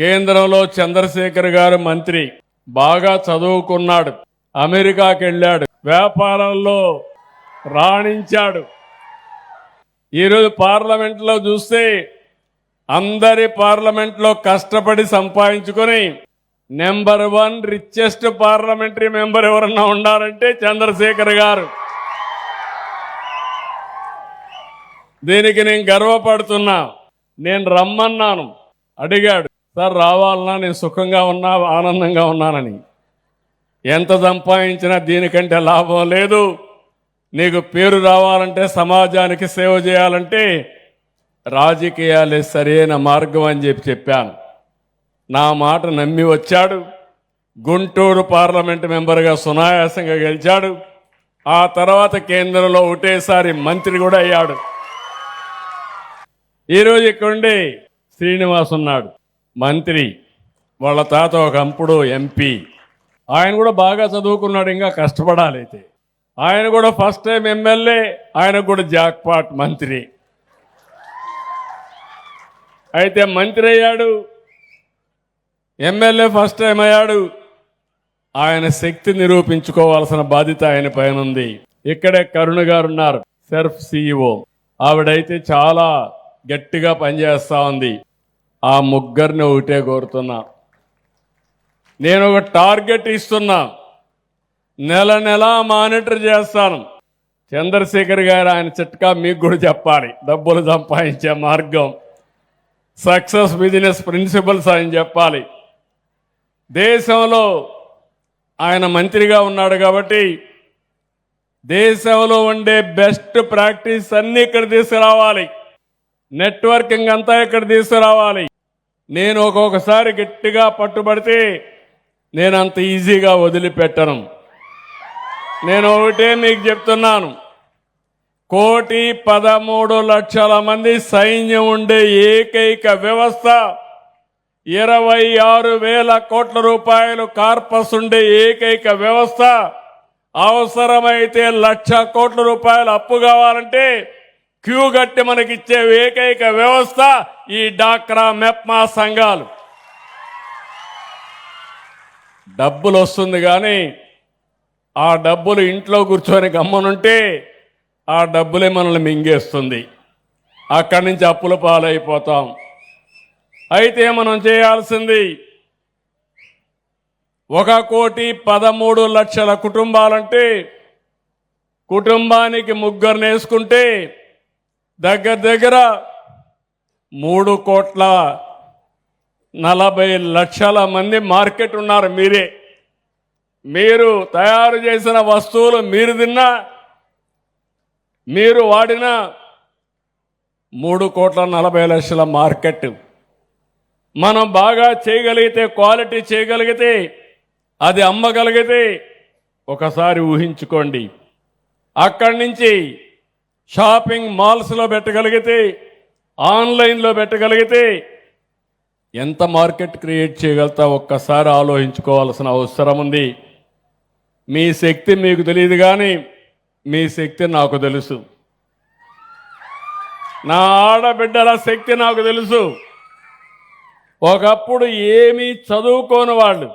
కేంద్రంలో చంద్రశేఖర్ గారు మంత్రి. బాగా చదువుకున్నాడు. అమెరికాకి వెళ్ళాడు వ్యాపారంలో రాణించాడు. ఈరోజు పార్లమెంట్లో చూస్తే అందరి పార్లమెంట్లో కష్టపడి సంపాదించుకొని number one richest parliamentary member ఎవరన్నా ఉన్నారంటే చంద్రశేఖర్ గారు. దీనికి నేను గర్వపడుతున్నా. నేను రమ్మన్నాను. అడిగాడు. సార్ రావాలన్నా నేను సుఖంగా ఉన్నా ఆనందంగా ఉన్నానని. ఎంత సంపాదించినా దీనికంటే లాభం లేదు. నీకు పేరు రావాలంటే సమాజానికి సేవ చేయాలంటే రాజకీయాలే సరైన మార్గం అని చెప్పి చెప్పాను. నా మాట నమ్మి వచ్చాడు. గుంటూరు పార్లమెంట్ మెంబర్గా సునాయాసంగా గెలిచాడు. ఆ తర్వాత కేంద్రంలో ఒకటేసారి మంత్రి కూడా అయ్యాడు. ఈరోజు ఇక్కడుండి శ్రీనివాస్ ఉన్నాడు. మంత్రి వాళ్ళ తాత ఒక అంపుడు ఎంపీ. ఆయన కూడా బాగా చదువుకున్నాడు ఇంకా కష్టపడాలి అయితే. ఆయన కూడా ఫస్ట్ టైం ఎమ్మెల్యే ఆయన కూడా జాక్పాట్ మంత్రి. అయితే మంత్రి అయ్యాడు ఎమ్మెల్యే ఫస్ట్ టైం అయ్యాడు. ఆయన శక్తి నిరూపించుకోవాల్సిన బాధ్యత ఆయన పైన ఉంది. ఇక్కడే కరుణ గారు ఉన్నారు సెర్ఫ్ సిఇఓ ఆవిడైతే చాలా గట్టిగా పనిచేస్తూ ఉంది. ఆ ముగ్గురిని ఒకటే కోరుతున్నా. నేను ఒక టార్గెట్ ఇస్తున్నా. నెల నెల మానిటర్ చేస్తాను. చంద్రశేఖర్ గారు ఆయన చిట్కా మీకు కూడా చెప్పాలి. డబ్బులు సంపాదించే మార్గం. సక్సెస్ బిజినెస్ ప్రిన్సిపల్స్ ఆయన చెప్పాలి. దేశంలో ఆయన మంత్రిగా ఉన్నాడు కాబట్టి దేశంలో ఉండే బెస్ట్ ప్రాక్టీస్ అన్నీ ఇక్కడ తీసుకురావాలి. నెట్వర్కింగ్ అంతా ఇక్కడ తీసుకురావాలి. నేను ఒక్కొక్కసారి గట్టిగా పట్టుబడితే నేను అంత ఈజీగా వదిలిపెట్టను. నేను ఒకటే మీకు చెప్తున్నాను. కోటి పదమూడు లక్షల మంది సైన్యం ఉండే ఏకైక వ్యవస్థ ఇరవై ఆరు వేల కోట్ల రూపాయలు కార్పస్ ఉండే ఏకైక వ్యవస్థ అవసరమైతే లక్ష కోట్ల రూపాయలు అప్పు కావాలంటే క్యూ గట్టి మనకిచ్చే ఏకైక వ్యవస్థ ఈ డాక్రా మెప్మా సంఘాలు. డబ్బులు వస్తుంది కానీ ఆ డబ్బులు ఇంట్లో కూర్చొని గమ్మనుంటే ఆ డబ్బులే మనల్ని మింగేస్తుంది. అక్కడి నుంచి అప్పుల పాలైపోతాం. అయితే మనం చేయాల్సింది ఒక కోటి పదమూడు లక్షల కుటుంబాలంటే కుటుంబానికి ముగ్గురు వేసుకుంటే దగ్గర దగ్గర మూడు కోట్ల నలభై లక్షల మంది మార్కెట్ ఉన్నారు మీరే. మీరు తయారు చేసిన వస్తువులు మీరు తిన్నా మీరు వాడిన మూడు కోట్ల నలభై లక్షల మార్కెట్. మనం బాగా చేయగలిగితే క్వాలిటీ చేయగలిగితే అది అమ్మగలిగితే ఒకసారి ఊహించుకోండి. అక్కడి నుంచి షాపింగ్ మాల్స్లో పెట్టగలిగితే ఆన్లైన్లో పెట్టగలిగితే ఎంత మార్కెట్ క్రియేట్ చేయగలుగుతా ఒక్కసారి ఆలోచించుకోవాల్సిన అవసరం ఉంది. మీ శక్తి మీకు తెలియదు కానీ మీ శక్తి నాకు తెలుసు. నా ఆడబిడ్డల శక్తి నాకు తెలుసు. ఒకప్పుడు ఏమీ చదువుకోని వాళ్ళు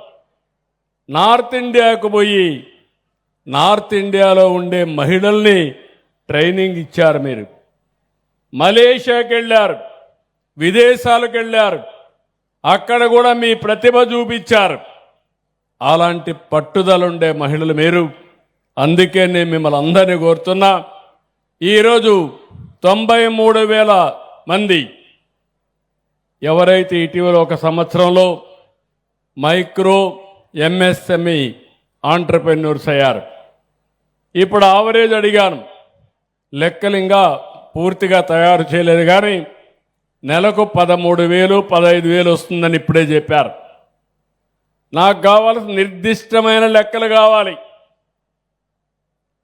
నార్త్ ఇండియాకు పోయి నార్త్ ఇండియాలో ఉండే మహిళల్ని ట్రైనింగ్ ఇచ్చారు మీరు. మలేషియాకి వెళ్ళారు విదేశాలకు వెళ్ళారు. అక్కడ కూడా మీ ప్రతిభ చూపించారు. అలాంటి పట్టుదలుండే మహిళలు మీరు. అందుకే నేను మిమ్మల్ని అందరినీ కోరుతున్నా. ఈరోజు తొంభై మూడు వేల మంది ఎవరైతే ఇటీవల ఒక సంవత్సరంలో మైక్రో ఎంఎస్ఎంఈ ఆంటర్ప్రెన్యూర్స్ అయ్యారు. ఇప్పుడు ఆవరేజ్ అడిగాను. లెక్కలింగా పూర్తిగా తయారు చేయలేదు కానీ నెలకు పదమూడు వేలు పదహైదు వేలు వస్తుందని ఇప్పుడే చెప్పారు. నాకు కావాల్సిన నిర్దిష్టమైన లెక్కలు కావాలి.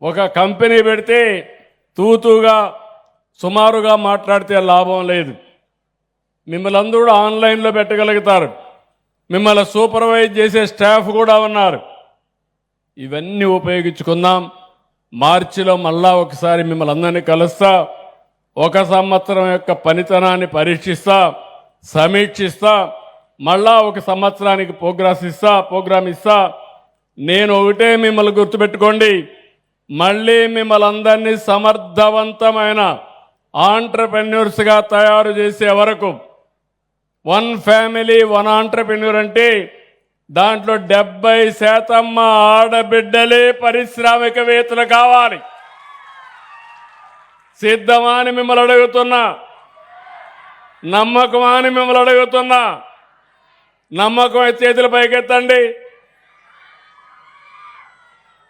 ఒక కంపెనీ పెడితే తూతూగా సుమారుగా మాట్లాడితే లాభం లేదు. మిమ్మల్ని అందరూ ఆన్లైన్లో పెట్టగలుగుతారు. మిమ్మల్ని సూపర్వైజ్ చేసే స్టాఫ్ కూడా ఉన్నారు. ఇవన్నీ ఉపయోగించుకుందాం. మార్చిలో మళ్ళా ఒకసారి మిమ్మల్ని అందరినీ కలుస్తా. ఒక సంవత్సరం యొక్క పనితనాన్ని పరీక్షిస్తా సమీక్షిస్తా మళ్ళా ఒక సంవత్సరానికి ప్రోగ్రాస్ ఇస్తా ప్రోగ్రామ్ ఇస్తా. నేను ఒకటే మిమ్మల్ని గుర్తుపెట్టుకోండి మళ్ళీ మిమ్మల్ని అందరినీ సమర్థవంతమైన ఆంటర్ప్రెన్యూర్స్గా తయారు చేసే వరకు వన్ ఫ్యామిలీ వన్ ఆంటర్ప్రెన్యూర్ అంటే దాంట్లో డెబ్బై శాతం మా ఆడబిడ్డలే పారిశ్రామికవేత్తలు కావాలి. సిద్ధమా అని మిమ్మల్ని అడుగుతున్నా. నమ్మకమా అని మిమ్మల్ని అడుగుతున్నా. నమ్మకం చేతుల చేతులు పైకెత్తండి.